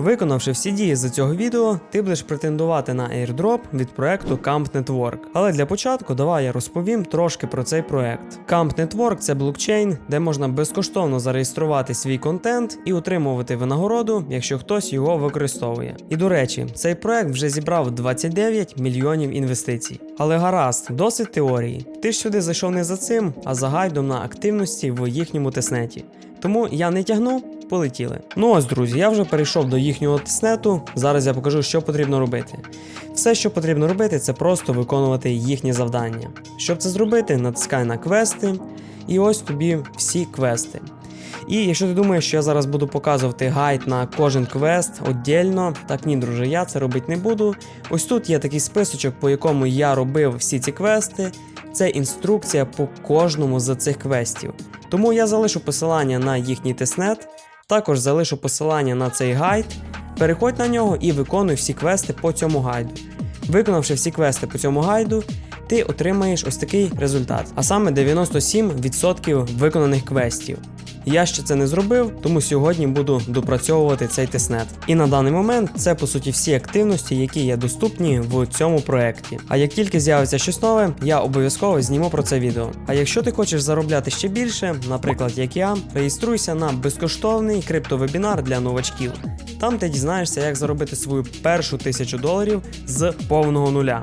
Виконавши всі дії з цього відео, ти будеш претендувати на airdrop від проекту Camp Network. Але для початку давай я розповім трошки про цей проект. Camp Network це блокчейн, де можна безкоштовно зареєструвати свій контент і отримувати винагороду, якщо хтось його використовує. І до речі, цей проект вже зібрав 29 мільйонів інвестицій. Але гаразд, досить теорії. Ти ж сюди зайшов не за цим, а за гайдом на активності в їхньому тестнеті. Тому я не тягну, полетіли. Ну ось, друзі, я вже перейшов до їхнього тестнету. Зараз я покажу, що потрібно робити. Все, що потрібно робити, це просто виконувати їхні завдання. Щоб це зробити, натискай на квести, і ось тобі всі квести. І якщо ти думаєш, що я зараз буду показувати гайд на кожен квест віддільно, так ні, друже, я це робити не буду. Ось тут є такий списочок, по якому я робив всі ці квести. Це інструкція по кожному з цих квестів. Тому я залишу посилання на їхній тестнет, також залишу посилання на цей гайд. Переходь на нього і виконуй всі квести по цьому гайду. Виконавши всі квести по цьому гайду, ти отримаєш ось такий результат, а саме 97% виконаних квестів. Я ще це не зробив, тому сьогодні буду допрацьовувати цей тестнет. І на даний момент це по суті всі активності, які є доступні в цьому проєкті. А як тільки з'явиться щось нове, я обов'язково зніму про це відео. А якщо ти хочеш заробляти ще більше, наприклад, як я, реєструйся на безкоштовний криптовебінар для новачків. Там ти дізнаєшся, як заробити свою першу тисячу доларів з повного нуля.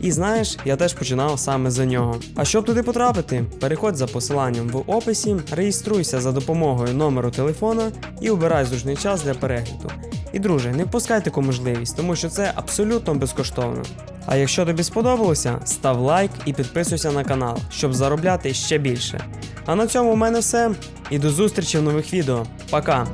І знаєш, я теж починав саме за нього. А щоб туди потрапити, переходь за посиланням в описі, реєструйся за допомогою номеру телефона і обирай зручний час для перегляду. І друже, не впускай таку можливість, тому що це абсолютно безкоштовно. А якщо тобі сподобалося, став лайк і підписуйся на канал, щоб заробляти ще більше. А на цьому в мене все. І до зустрічі в нових відео. Пока!